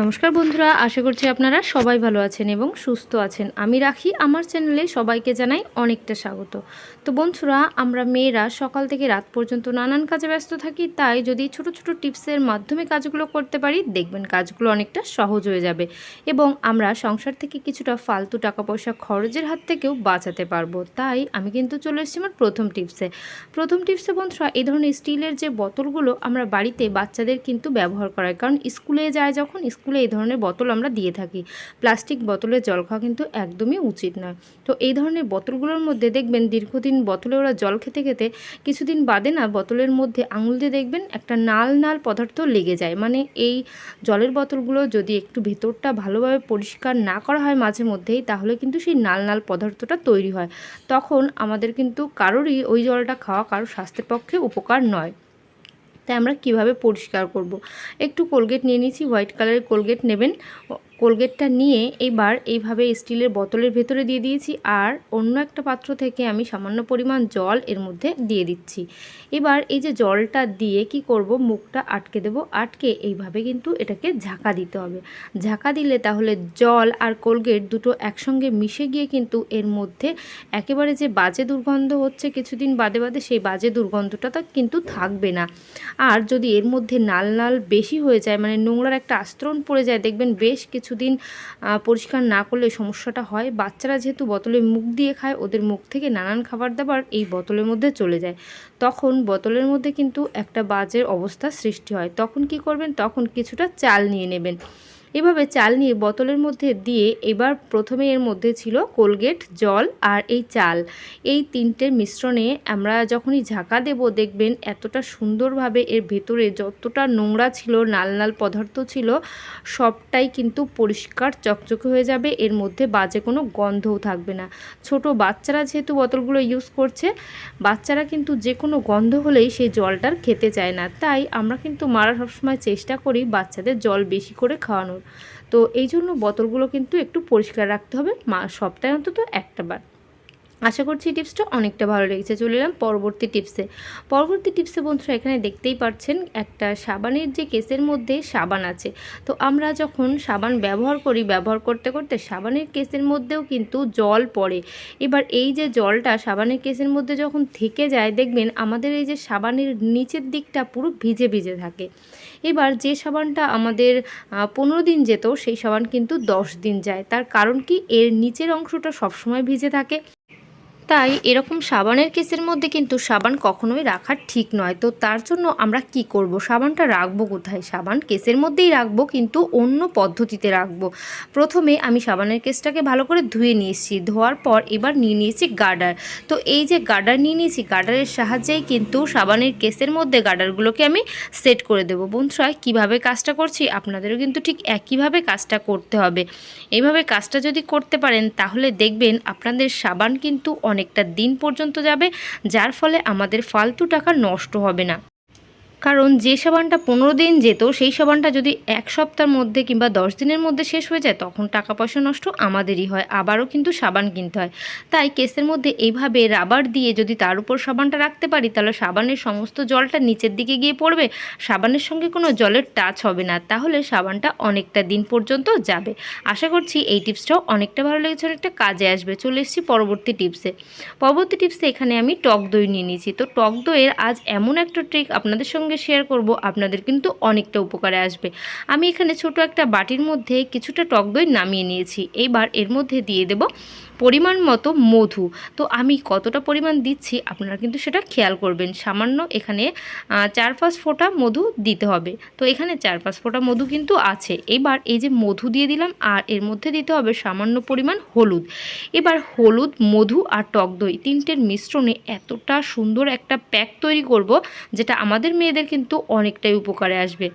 নমস্কার বন্ধুরা, আশা করছি আপনারা সবাই ভালো আছেন এবং সুস্থ আছেন। আমি রাখি, আমার চ্যানেলে সবাইকে জানাই অনেকটা স্বাগত। তো বন্ধুরা, আমরা মেয়েরা সকাল থেকে রাত পর্যন্ত নানান কাজে ব্যস্ত থাকি, তাই যদি ছোট ছোট টিপসের মাধ্যমে কাজগুলো করতে পারি, দেখবেন কাজগুলো অনেকটা সহজ হয়ে যাবে এবং আমরা সংসার থেকে কিছুটা ফালতু টাকা পয়সা খরচের হাত থেকেও বাঁচাতে পারব। তাই আমি কিন্তু চলে এসেছি আমার প্রথম টিপসে। প্রথম টিপসে বন্ধুরা, এই ধরনের স্টিলের যে বোতলগুলো আমরা বাড়িতে বাচ্চাদের কিন্তু ব্যবহার করাই, কারণ স্কুলে যায় যখন স্কুলে এই ধরনের বোতল আমরা দিয়ে থাকি। প্লাস্টিক বোতলে জল খাওয়া কিন্তু একদমই উচিত নয়। তো এই ধরনের বোতলগুলোর মধ্যে দেখবেন দীর্ঘদিন বোতলে ওরা জল খেতে খেতে কিছুদিন বাদে না বোতলের মধ্যে আঙুল দিয়ে দেখবেন একটা নাল নাল পদার্থ লেগে যায়। মানে এই জলের বোতলগুলো যদি একটু ভেতরটা ভালোভাবে পরিষ্কার না করা হয় মাঝে মধ্যেই, তাহলে কিন্তু সেই নাল নাল পদার্থটা তৈরি হয়। তখন আমাদের কিন্তু কারোরই ওই জলটা খাওয়া কারোর স্বাস্থ্যের পক্ষে উপকার নয়। তাই আমরা কীভাবে পরিষ্কার করব। একটু কোলগেট নিয়ে নিয়েছি হোয়াইট কালারের কোলগেট নেবেন কোলগেটটা নিয়ে এবার এইভাবে স্টিলের বোতলের ভেতরে দিয়ে দিয়েছি আর অন্য একটা পাত্র থেকে আমি সামান্য পরিমাণ জল এর মধ্যে দিয়ে দিচ্ছি। এবার এই যে জলটা দিয়ে কি করব, মুখটা আটকে দেব। আটকে এইভাবে কিন্তু এটাকে ঝাঁকা দিতে হবে। ঝাঁকা দিলে তাহলে জল আর কোলগেট দুটো একসঙ্গে মিশে গিয়ে কিন্তু এর মধ্যে একেবারে যে বাজে দুর্গন্ধ হচ্ছে, কিছুদিন বাদে বাদে সেই বাজে দুর্গন্ধটা তো কিন্তু থাকবে না। আর যদি এর মধ্যে নাল নাল বেশি হয়ে যায় মানে নোংরার একটা আস্তরণ পড়ে যায়, দেখবেন বেশ কিছুদিন পরিষ্কার না করলে সমস্যাটা হয়। বাচ্চারা যেহেতু বোতলে মুখ দিয়ে খায়, ওদের মুখ থেকে নানান খাবার দাবার এই বোতলের মধ্যে চলে যায়। তখন বোতলের মধ্যে কিন্তু একটা বাজের অবস্থা সৃষ্টি হয়। তখন কি করবেন? তখন কিছুটা চাল নিয়ে নেবেন। এভাবে চাল নিয়ে বোতলের মধ্যে দিয়ে এবার প্রথমে এর মধ্যে ছিল কোলগেট, জল আর এই চাল। এই তিনটের মিশ্রণে আমরা যখনই ঝাঁকা দেব, দেখবেন এতটা সুন্দরভাবে এর ভেতরে যতটা নোংরা ছিল, নাল নাল পদার্থ ছিল, সবটাই কিন্তু পরিষ্কার চকচকে হয়ে যাবে। এর মধ্যে বাজে কোনো গন্ধও থাকবে না। ছোট বাচ্চারা যেহেতু বোতলগুলো ইউজ করছে, বাচ্চারা কিন্তু যে কোনো গন্ধ হলেই সেই জলটার খেতে চায় না। তাই আমরা কিন্তু মারা সবসময় চেষ্টা করি বাচ্চাদের জল বেশি করে খাওয়ানোর। তো এই জন্য বোতলগুলো কিন্তু একটু পরিষ্কার রাখতে হবে। মা সপ্তাহে অন্তত একটা বার। আশা করছি টিপসটা অনেকটা ভালো লেগেছে। চলে এলাম পরবর্তী টিপসে পরবর্তী টিপসে বন্ধুরা এখানে দেখতেই পাচ্ছেন একটা সাবানের যে কেসের মধ্যে সাবান আছে। তো আমরা যখন সাবান ব্যবহার করি, ব্যবহার করতে করতে সাবানের কেসের মধ্যেও কিন্তু জল পড়ে। এবার এই যে জলটা সাবানের কেসের মধ্যে যখন থেকে যায়, দেখবেন আমাদের এই যে সাবানের নিচের দিকটা পুরো ভিজে ভিজে থাকে। এবার যে সাবানটা আমাদের পনেরো দিন যেত, সেই সাবান কিন্তু দশ দিন যায়। তার কারণ কি? এর নিচের অংশটা সবসময় ভিজে থাকে। তাই এরকম সাবানের কেসের মধ্যে কিন্তু সাবান কখনোই রাখা ঠিক নয়। তো তার জন্য আমরা কি করব? সাবানটা রাখব কোথায়? সাবান কেসের মধ্যেই রাখব, কিন্তু অন্য পদ্ধতিতে রাখব। প্রথমে আমি সাবানের কেসটাকে ভালো করে ধুয়ে নিয়েছি ধোয়ার পর এবার নিয়ে নিয়েছি গার্ডার। তো এই যে গার্ডার নিয়ে নিয়েছি, গার্ডারের সাহায্যেই কিন্তু সাবানের কেসের মধ্যে গার্ডারগুলোকে আমি সেট করে দেবো। বন্ধুরা, কীভাবে কাজটা করছি? আপনাদেরও কিন্তু ঠিক একইভাবে কাজটা করতে হবে। এইভাবে কাজটা যদি করতে পারেন, তাহলে দেখবেন আপনাদের সাবান কিন্তু অনেকটা দিন পর্যন্ত যাবে যার ফলে আমাদের ফালতু টাকা নষ্ট হবে না। কারণ যে সাবানটা পনেরো দিন যেত, সেই সাবানটা যদি এক সপ্তাহের মধ্যে কিংবা দশ দিনের মধ্যে শেষ হয়ে যায়, তখন টাকা পয়সা নষ্ট আমাদেরই হয়, আবারও কিন্তু সাবান কিনতে হয়। তাই কেসের মধ্যে এইভাবে রাবার দিয়ে যদি তার উপর সাবানটা রাখতে পারি, তাহলে সাবানের সমস্ত জলটা নিচের দিকে গিয়ে পড়বে, সাবানের সঙ্গে কোনো জলের টাচ হবে না, তাহলে সাবানটা অনেকটা দিন পর্যন্ত যাবে। আশা করছি এই টিপসটাও অনেকটা ভালো লেগেছে, অনেকটা কাজে আসবে। চলে এসেছি পরবর্তী টিপসে। পরবর্তী টিপসে এখানে আমি টক দই নিয়ে নিয়েছি। তো টক দইয়ের আজ এমন একটা ট্রিক আপনাদের সঙ্গে সঙ্গে শেয়ার করব, আপনাদের কিন্তু অনেকটা উপকারে আসবে। আমি এখানে ছোট একটা বাটির মধ্যে কিছুটা টক দই নামিয়ে নিয়েছি। এইবার এর মধ্যে দিয়ে দেব পরিমাণ মতো মধু। তো আমি কতটা পরিমাণ দিচ্ছি আপনারা কিন্তু সেটা খেয়াল করবেন। সামান্য এখানে চার পাঁচ ফোঁটা মধু দিতে হবে। তো এখানে চার পাঁচ ফোঁটা মধু কিন্তু আছে। এবার এই যে মধু দিয়ে দিলাম, আর এর মধ্যে দিতে হবে সামান্য পরিমাণ হলুদ। এবার হলুদ, মধু আর টক দই তিনটের মিশ্রণে এতটা সুন্দর একটা প্যাক তৈরি করব, যেটা আমাদের মেয়েদের কিন্তু অনেকটাই উপকারে আসবে।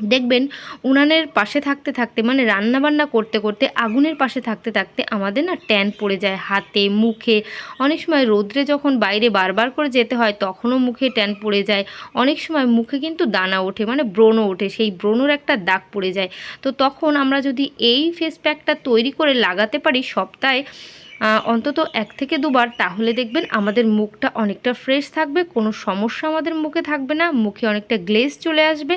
দেখবেন উনানের পাশে থাকতে থাকতে মানে রান্না বান্না করতে করতে, আগুনের পাশে থাকতে থাকতে আমাদের না ট্যান পড়ে যায় হাতে, মুখে। অনেক সময় রোদ্রে যখন বাইরে বারবার করে যেতে হয়, তখনও মুখে ট্যান পড়ে যায়। অনেক সময় মুখে কিন্তু দানা ওঠে মানে ব্রণ ওঠে, সেই ব্রণর একটা দাগ পড়ে যায়। তো তখন আমরা যদি এই ফেস প্যাকটা তৈরি করে লাগাতে পারি সপ্তাহে অন্তত এক থেকে দুবার, তাহলে দেখবেন আমাদের মুখটা অনেকটা ফ্রেশ থাকবে, কোনো সমস্যা আমাদের মুখে থাকবে না, মুখে অনেকটা গ্লেজ চলে আসবে।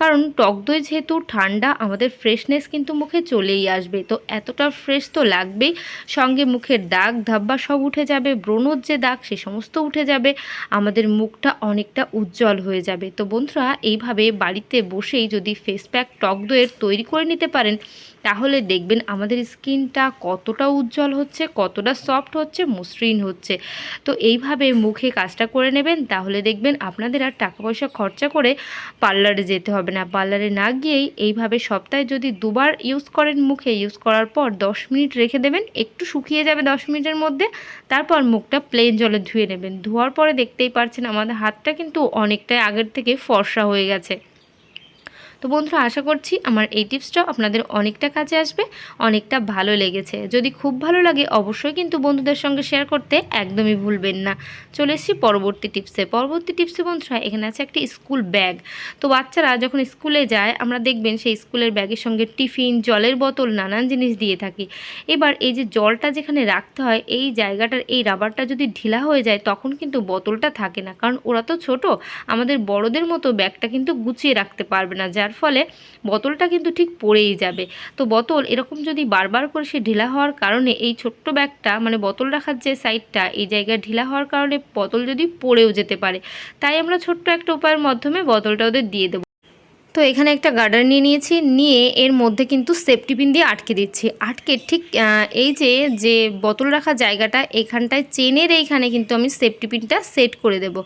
কারণ টক দই যেহেতু ঠান্ডা, আমাদের ফ্রেশনেস কিন্তু মুখে চলেই আসবে। তো এতটা ফ্রেশ তো লাগবেই, সঙ্গে মুখের দাগ, ধাব্বা সব উঠে যাবে, ব্রণর যে দাগ সে সমস্ত উঠে যাবে, আমাদের মুখটা অনেকটা উজ্জ্বল হয়ে যাবে। তো বন্ধুরা, এইভাবে বাড়িতে বসেই যদি ফেস প্যাক টক দইয়ের তৈরি করে নিতে পারেন তাহলে দেখবেন আমাদের স্কিনটা কতটা উজ্জ্বল হচ্ছে, কতটা সফট হচ্ছে, মসৃণ হচ্ছে। তো এইভাবে মুখে কাজটা করে নেবেন, তাহলে দেখবেন আপনাদের আর টাকা পয়সা খরচা করে পার্লারে যেতে হবে না। পার্লারে না গিয়েই এইভাবে সপ্তাহে যদি দুবার ইউজ করেন মুখে, ইউজ করার পর দশ মিনিট রেখে দেবেন, একটু শুকিয়ে যাবে দশ মিনিটের মধ্যে, তারপর মুখটা প্লেন জলে ধুয়ে নেবেন। ধোয়ার পরে দেখতেই পারছেন আমাদের হাতটা কিন্তু অনেকটাই আগের থেকে ফর্সা হয়ে গেছে। তো বন্ধুরা, আশা করছি আমার এই টিপসটাও আপনাদের অনেকটা কাজে আসবে, অনেকটা ভালো লেগেছে। যদি খুব ভালো লাগে, অবশ্যই কিন্তু বন্ধুদের সঙ্গে শেয়ার করতে একদমই ভুলবেন না। চলে এসেছি পরবর্তী টিপসে। পরবর্তী টিপসে বন্ধুরা, এখানে আছে একটি স্কুল ব্যাগ তো বাচ্চারা যখন স্কুলে যায়, আমরা দেখবেন সেই স্কুলের ব্যাগের সঙ্গে টিফিন, জলের বোতল, নানান জিনিস দিয়ে থাকি। এবার এই যে জলটা যেখানে রাখতে হয়, এই জায়গাটার এই রাবারটা যদি ঢিলা হয়ে যায়, তখন কিন্তু বোতলটা থাকে না। কারণ ওরা তো ছোট, আমাদের বড়দের মতো ব্যাগটা কিন্তু গুছিয়ে রাখতে পারবে না। যার ফলে বোতলটা কিন্তু ঠিক পড়েই যাবে। তো বোতল এরকম যদি বারবার করে সে ঢিলা হওয়ার কারণে এই ছোট্ট ব্যাগটা মানে বোতল রাখার যে সাইডটা, এই জায়গায় ঢিলা হওয়ার কারণে বোতল যদি পড়েও যেতে পারে, তাই আমরা ছোট্ট একটা উপায়ের মাধ্যমে বোতলটা ওদের দিয়ে দেবো। তো এখানে একটা গার্ডার নিয়ে নিয়েছি, নিয়ে এর মধ্যে কিন্তু সেফটি পিন দিয়ে আটকে দিচ্ছি। আটকে ঠিক এই যে যে বোতল রাখা জায়গাটা, এখানটায় চেনের এইখানে কিন্তু আমি সেফটি পিনটা সেট করে দেব।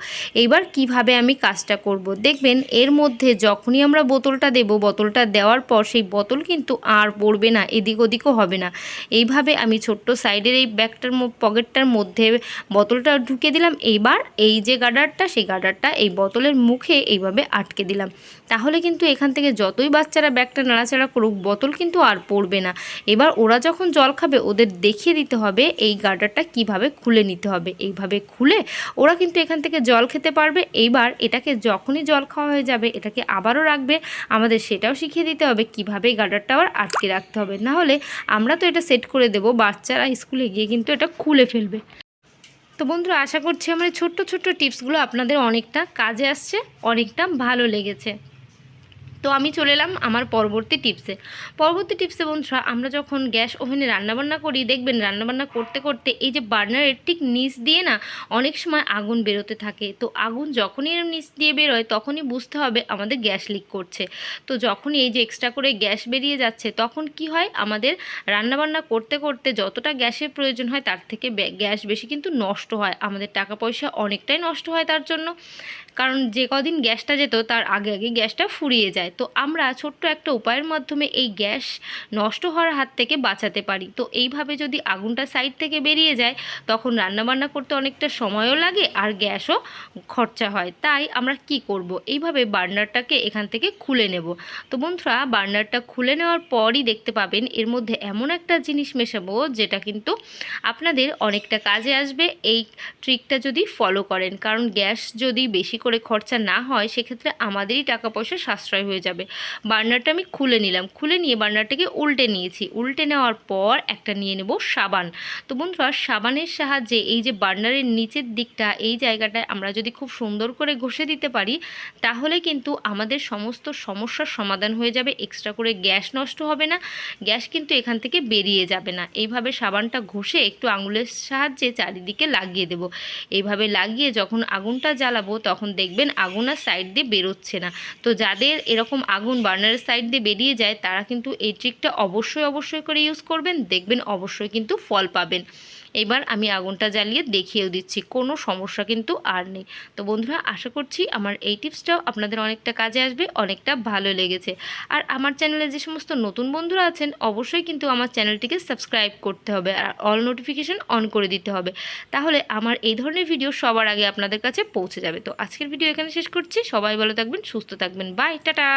এইবার কীভাবে আমি কাজটা করব? দেখবেন এর মধ্যে যখনই আমরা বোতলটা দেব, বোতলটা দেওয়ার পর সেই বোতল কিন্তু আর পড়বে না, এদিক ওদিকও হবে না। এইভাবে আমি ছোট্ট সাইডের এই ব্যাগটার পকেটটার মধ্যে বোতলটা ঢুকে দিলাম। এইবার এই যে গার্ডারটা, সেই গার্ডারটা এই বোতলের মুখে এইভাবে আটকে দিলাম। তাহলে কিন্তু এখান থেকে যতই বাচ্চারা ব্যাগটা নাড়াচাড়া করুক, বোতল কিন্তু আর পড়বে না। এবার ওরা যখন জল খাবে, ওদের দেখিয়ে দিতে হবে এই গার্ডারটা কীভাবে খুলে নিতে হবে। এইভাবে খুলে ওরা কিন্তু এখান থেকে জল খেতে পারবে। এইবার এটাকে যখনই জল খাওয়া হয়ে যাবে, এটাকে আবারও রাখবে। আমাদের সেটাও শিখিয়ে দিতে হবে কীভাবে গার্ডারটা আবার আটকে রাখতে হবে। না হলে আমরা তো এটা সেট করে দেব, বাচ্চারা স্কুলে গিয়ে কিন্তু এটা খুলে ফেলবে। তো বন্ধুরা, আশা করছি আমার ছোট্ট ছোট্ট টিপসগুলো আপনাদের অনেকটা কাজে আসছে, অনেকটা ভালো লেগেছে। তো আমি চলে এলাম আমার পরবর্তী টিপসে পরবর্তী টিপসে বন্ধুরা, আমরা যখন গ্যাস ওভেনে রান্নাবান্না করি, দেখবেন রান্নাবান্না করতে করতে এই যে বার্নারের ঠিক নিচ দিয়ে না অনেক সময় আগুন বেরোতে থাকে। তো আগুন যখনই এর নিচ দিয়ে বেরোয়, তখনই বুঝতে হবে আমাদের গ্যাস লিক করছে। তো যখনই এই যে এক্সট্রা করে গ্যাস বেরিয়ে যাচ্ছে, তখন কি হয়? আমাদের রান্নাবান্না করতে করতে যতটা গ্যাসের প্রয়োজন হয়, তার থেকে গ্যাস বেশি কিন্তু নষ্ট হয়। আমাদের টাকা পয়সা অনেকটাই নষ্ট হয় তার জন্য। কারণ যে কদিন গ্যাসটা যেত, তার আগে আগে গ্যাসটা ফুরিয়ে যায়। তো আমরা ছোট্ট একটা উপায়ের মাধ্যমে এই গ্যাস নষ্ট হওয়ার হাত থেকে বাঁচাতে পারি। তো এইভাবে যদি আগুনটা সাইড থেকে বেরিয়ে যায়, তখন রান্নাবান্না করতে অনেকটা সময়ও লাগে আর গ্যাসও খরচা হয়। তাই আমরা কি করব? এইভাবে বার্নারটাকে এখান থেকে খুলে নেব। তো বন্ধুরা, বার্নারটা খুলে নেওয়ার পরই দেখতে পাবেন, এর মধ্যে এমন একটা জিনিস মেশাবো, যেটা কিন্তু আপনাদের অনেকটা কাজে আসবে। এই ট্রিকটা যদি ফলো করেন, কারণ গ্যাস যদি বেশি করে খরচা না হয়, সেক্ষেত্রে আমাদেরই টাকা পয়সা সাশ্রয় হয়ে যাবে। বার্নারটা আমি খুলে নিলাম। খুলে নিয়ে বার্নারটাকে উল্টে নিয়েছি। উল্টে নেওয়ার পর একটা নিয়ে নেব সাবান। তো বন্ধুরা, সাবানের সাহায্যে এই যে বার্নারের নিচের দিকটা, এই জায়গাটায় আমরা যদি খুব সুন্দর করে ঘষে দিতে পারি, তাহলে কিন্তু আমাদের সমস্ত সমস্যার সমাধান হয়ে যাবে। এক্সট্রা করে গ্যাস নষ্ট হবে না। গ্যাস কিন্তু এখান থেকে বেরিয়ে যাবে না। এইভাবে সাবানটা ঘষে একটু আঙুলের সাহায্যে চারিদিকে লাগিয়ে দেব। এইভাবে লাগিয়ে যখন আগুনটা জ্বালাবো, তখন দেখবেন আগুন আর সাইড দিয়ে বেরোচ্ছে না। তো যাদের এরকম আগুন বার্নারের সাইড দিয়ে বেরিয়ে যায়, তারা কিন্তু এই ট্রিকটা অবশ্যই অবশ্যই করে ইউজ করবেন। দেখবেন অবশ্যই কিন্তু ফল পাবেন। এবার আমি আগুনটা জ্বালিয়ে দেখিয়েও দিচ্ছি, কোনো সমস্যা কিন্তু আর নেই। তো বন্ধুরা, আশা করছি আমার এই টিপসটাও আপনাদের অনেকটা কাজে আসবে, অনেকটা ভালো লেগেছে। আর আমার চ্যানেলে যে সমস্ত নতুন বন্ধুরা আছেন, অবশ্যই কিন্তু আমার চ্যানেলটিকে সাবস্ক্রাইব করতে হবে আর অল নোটিফিকেশন অন করে দিতে হবে। তাহলে আমার এই ধরনের ভিডিও সবার আগে আপনাদের কাছে পৌঁছে যাবে। তো আজকের ভিডিও এখানে শেষ করছি। সবাই ভালো থাকবেন, সুস্থ থাকবেন। Bye, tata!